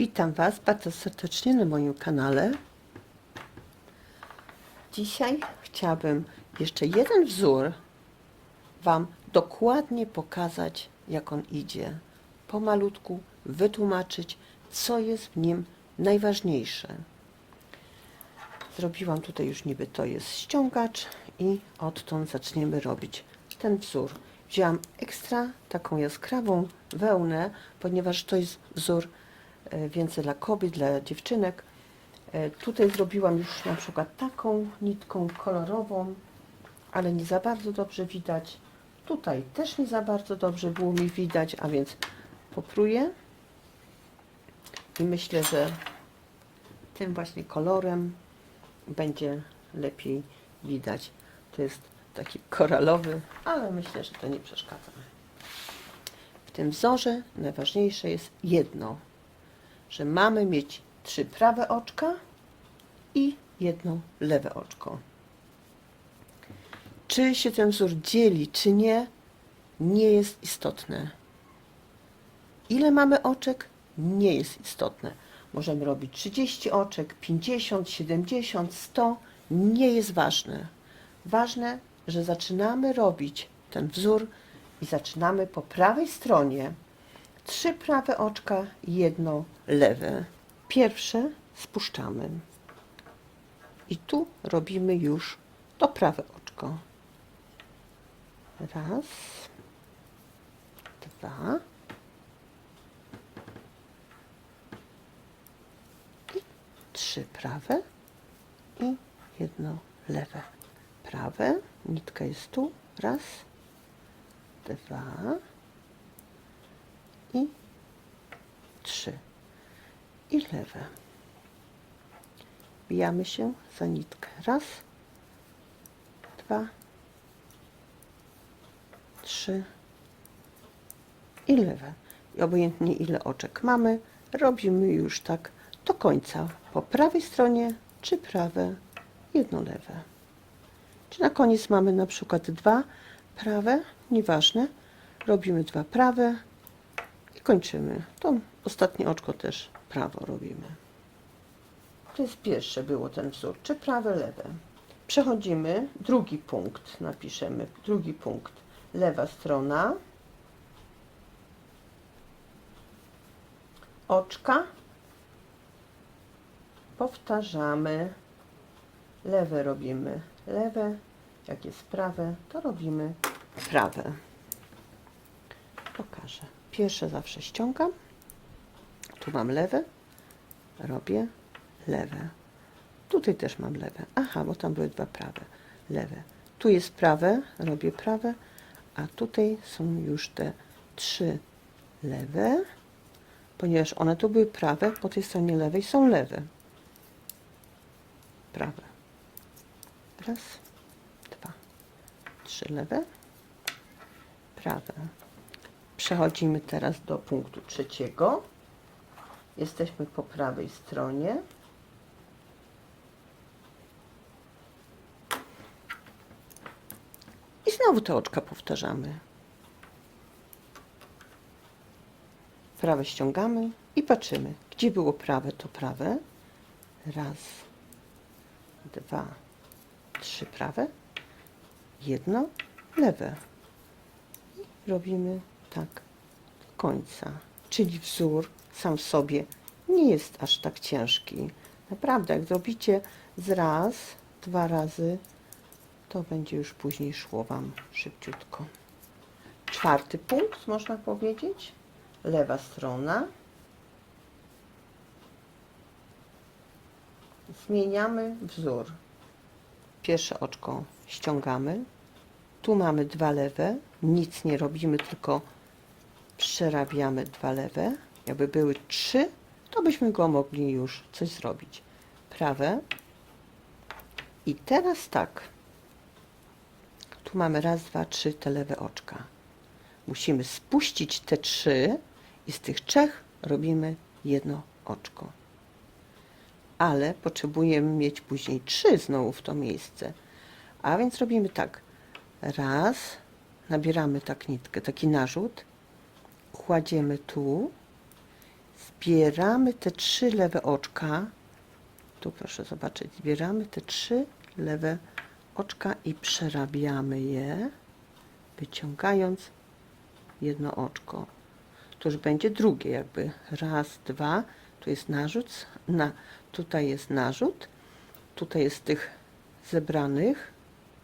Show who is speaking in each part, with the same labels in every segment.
Speaker 1: Witam Was bardzo serdecznie na moim kanale. Dzisiaj chciałabym jeszcze jeden wzór Wam dokładnie pokazać, jak on idzie. Pomalutku wytłumaczyć, co jest w nim najważniejsze. Zrobiłam tutaj już niby to jest ściągacz i odtąd zaczniemy robić ten wzór. Wzięłam ekstra taką jaskrawą wełnę, ponieważ to jest wzór więcej dla kobiet, dla dziewczynek. E, Tutaj zrobiłam już na przykład taką nitką kolorową, ale nie za bardzo dobrze widać. Tutaj też nie za bardzo dobrze było mi widać, a więc popruję i myślę, że tym właśnie kolorem będzie lepiej widać. To jest taki koralowy, ale myślę, że to nie przeszkadza. W tym wzorze najważniejsze jest jedno, że mamy mieć trzy prawe oczka i jedno lewe oczko. Czy się ten wzór dzieli, czy nie, nie jest istotne. Ile mamy oczek, nie jest istotne. Możemy robić 30 oczek, 50, 70, 100, nie jest ważne. Ważne, że zaczynamy robić ten wzór i zaczynamy po prawej stronie trzy prawe oczka, jedno lewe. Pierwsze spuszczamy. I tu robimy już to prawe oczko. Raz, dwa i trzy prawe i jedno lewe. Prawe, nitka jest tu, raz, dwa i trzy. I lewe. Bijamy się za nitkę. Raz, dwa, trzy i lewe. I obojętnie ile oczek mamy, robimy już tak do końca. Po prawej stronie trzy prawe, jedno lewe. Czy na koniec mamy na przykład dwa prawe, nieważne. Robimy dwa prawe kończymy. To ostatnie oczko też prawo robimy. To jest pierwsze było ten wzór, czy prawe, lewe. Przechodzimy, drugi punkt napiszemy, drugi punkt, lewa strona, oczka, powtarzamy, lewe robimy. Lewe, jak jest prawe, to robimy prawe. Pierwsze zawsze ściągam, tu mam lewe, robię lewe. Tutaj też mam lewe. Aha, bo tam były dwa prawe. Lewe. Tu jest prawe, robię prawe, a tutaj są już te trzy lewe, ponieważ one tu były prawe, po tej stronie lewej są lewe. Prawe. Raz, dwa, trzy lewe, prawe. Przechodzimy teraz do punktu trzeciego. Jesteśmy po prawej stronie. I znowu te oczka powtarzamy. Prawe ściągamy i patrzymy. Gdzie było prawe, to prawe. Raz, dwa, trzy prawe, jedno lewe. I robimy tak końca. Czyli wzór sam w sobie nie jest aż tak ciężki. Naprawdę, jak zrobicie z raz, dwa razy, to będzie już później szło Wam szybciutko. Czwarty punkt, można powiedzieć. Lewa strona. Zmieniamy wzór. Pierwsze oczko ściągamy. Tu mamy dwa lewe. Nic nie robimy, tylko przerabiamy dwa lewe. Jakby były trzy, to byśmy go mogli już coś zrobić. Prawe. I teraz tak. Tu mamy raz, dwa, trzy te lewe oczka. Musimy spuścić te trzy i z tych trzech robimy jedno oczko. Ale potrzebujemy mieć później trzy znowu w to miejsce. A więc robimy tak. Raz, nabieramy tak nitkę, taki narzut, kładziemy tu, zbieramy te trzy lewe oczka. Tu proszę zobaczyć, zbieramy te trzy lewe oczka i przerabiamy je, wyciągając jedno oczko. To już będzie drugie jakby. Raz, dwa. Tu jest narzut. Na, tutaj jest narzut. Tutaj jest tych zebranych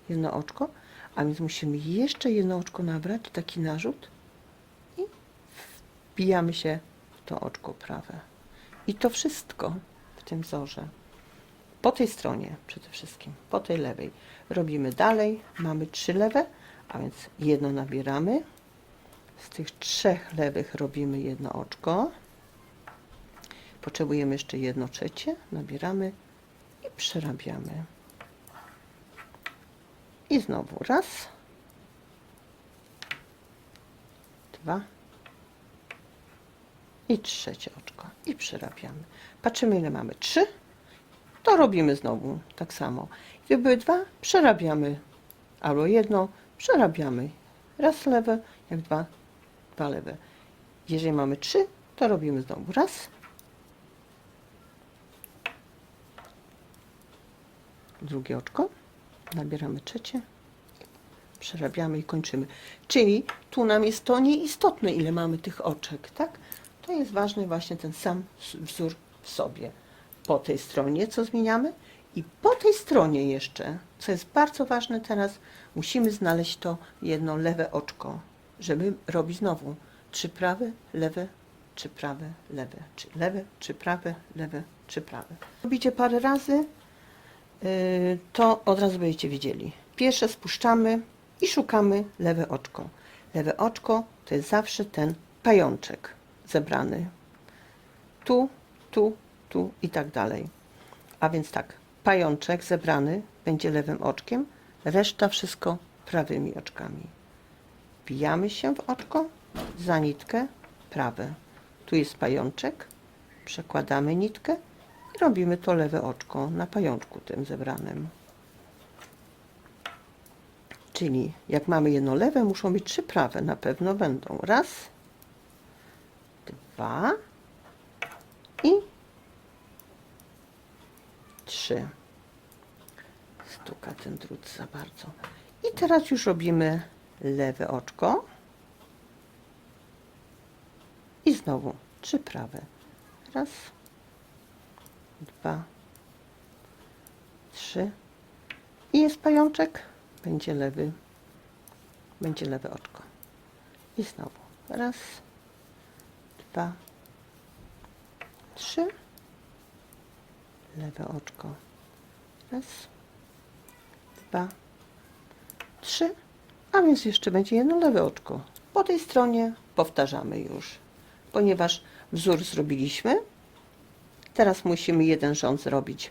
Speaker 1: jedno oczko. A więc musimy jeszcze jedno oczko nabrać, taki narzut. Wbijamy się w to oczko prawe. I to wszystko w tym wzorze. Po tej stronie przede wszystkim, po tej lewej. Robimy dalej. Mamy trzy lewe, a więc jedno nabieramy. Z tych trzech lewych robimy jedno oczko. Potrzebujemy jeszcze jedno trzecie. Nabieramy i przerabiamy. I znowu raz, dwa i trzecie oczko. I przerabiamy. Patrzymy ile mamy. Trzy. To robimy znowu tak samo. Gdyby były dwa, przerabiamy. Albo jedno, przerabiamy. Raz lewe, jak dwa, dwa lewe. Jeżeli mamy trzy, to robimy znowu raz. Drugie oczko. Nabieramy trzecie. Przerabiamy i kończymy. Czyli tu nam jest to nieistotne, ile mamy tych oczek, tak? To jest ważny właśnie ten sam wzór w sobie. Po tej stronie, co zmieniamy, i po tej stronie jeszcze, co jest bardzo ważne teraz, musimy znaleźć to jedno lewe oczko, żeby robić znowu trzy prawe, lewe, trzy prawe, lewe, czy lewe, trzy prawe, lewe, trzy prawe. Robicie parę razy, yy, to od razu będziecie widzieli. Pierwsze spuszczamy i szukamy lewe oczko. Lewe oczko to jest zawsze ten pajączek zebrany. Tu, tu, tu i tak dalej. A więc tak, pajączek zebrany będzie lewym oczkiem, reszta wszystko prawymi oczkami. Wbijamy się w oczko, za nitkę, prawe. Tu jest pajączek, przekładamy nitkę i robimy to lewe oczko na pajączku tym zebranym. Czyli jak mamy jedno lewe, muszą być trzy prawe. Na pewno będą. Raz, dwa i trzy. Stuka ten drut za bardzo. I teraz już robimy lewe oczko. I znowu trzy prawe. Raz, dwa, trzy. I jest pajączek. Będzie lewy. Będzie lewe oczko. I znowu. Raz, dwa, trzy. Lewe oczko. Raz, dwa, trzy. A więc jeszcze będzie jedno lewe oczko. Po tej stronie powtarzamy już. Ponieważ wzór zrobiliśmy, teraz musimy jeden rząd zrobić.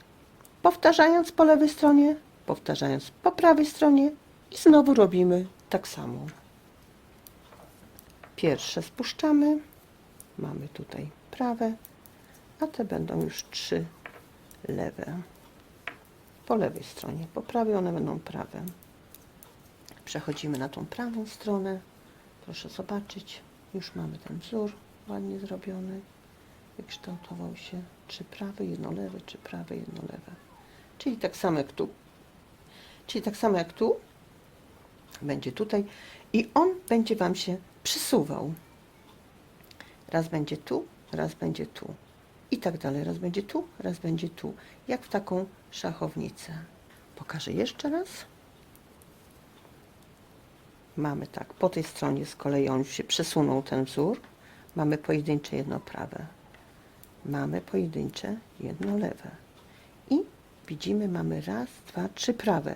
Speaker 1: Powtarzając po lewej stronie, powtarzając po prawej stronie i znowu robimy tak samo. Pierwsze spuszczamy. Mamy tutaj prawe, a te będą już trzy lewe. Po lewej stronie, po prawej one będą prawe. Przechodzimy na tą prawą stronę. Proszę zobaczyć, już mamy ten wzór ładnie zrobiony. Wykształtował się trzy prawe, jedno lewe, trzy prawe, jedno lewe. Czyli tak samo jak tu. Czyli tak samo jak tu. Będzie tutaj. I on będzie Wam się przysuwał. Raz będzie tu, raz będzie tu. I tak dalej. Raz będzie tu, raz będzie tu. Jak w taką szachownicę. Pokażę jeszcze raz. Mamy tak, po tej stronie z kolei on już się przesunął ten wzór. Mamy pojedyncze jedno prawe. Mamy pojedyncze jedno lewe. I widzimy, mamy raz, dwa, trzy prawe.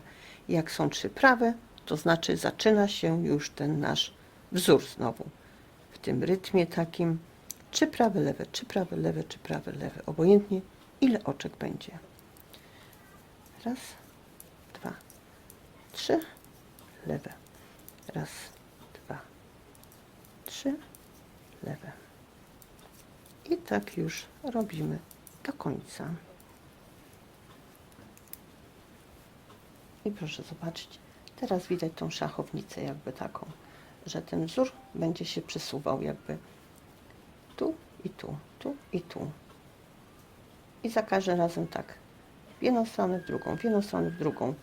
Speaker 1: Jak są trzy prawe, to znaczy zaczyna się już ten nasz wzór znowu. W tym rytmie takim trzy prawe, lewe, trzy prawe, lewe, trzy prawe, lewe. Obojętnie ile oczek będzie. Raz, dwa, trzy, lewe. Raz, dwa, trzy, lewe. I tak już robimy do końca. I proszę zobaczyć, teraz widać tą szachownicę jakby taką, że ten wzór będzie się przesuwał jakby tu, i tu, tu i tu. I za każdym razem tak. W jedną stronę, w drugą, w jedną stronę, w drugą.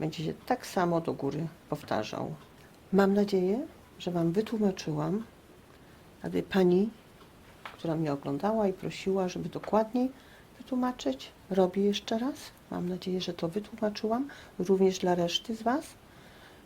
Speaker 1: Będzie się tak samo do góry powtarzał. Mam nadzieję, że Wam wytłumaczyłam, aby Pani, która mnie oglądała i prosiła, żeby dokładniej wytłumaczyć, robię jeszcze raz. Mam nadzieję, że to wytłumaczyłam, również dla reszty z Was.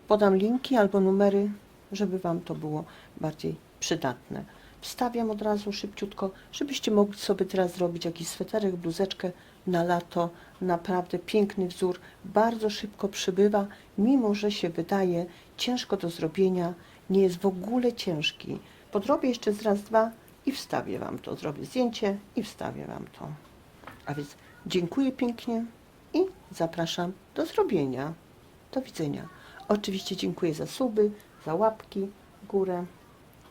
Speaker 1: Podam linki albo numery, żeby Wam to było bardziej przydatne. Wstawiam od razu szybciutko, żebyście mogli sobie teraz zrobić jakiś sweterek, bluzeczkę na lato. Naprawdę piękny wzór, bardzo szybko przybywa, mimo że się wydaje ciężko do zrobienia, nie jest w ogóle ciężki. Podrobię jeszcze z raz, dwa i wstawię Wam to. Zrobię zdjęcie i wstawię Wam to. A więc dziękuję pięknie i zapraszam do zrobienia. Do widzenia. Oczywiście dziękuję za suby, za łapki w górę.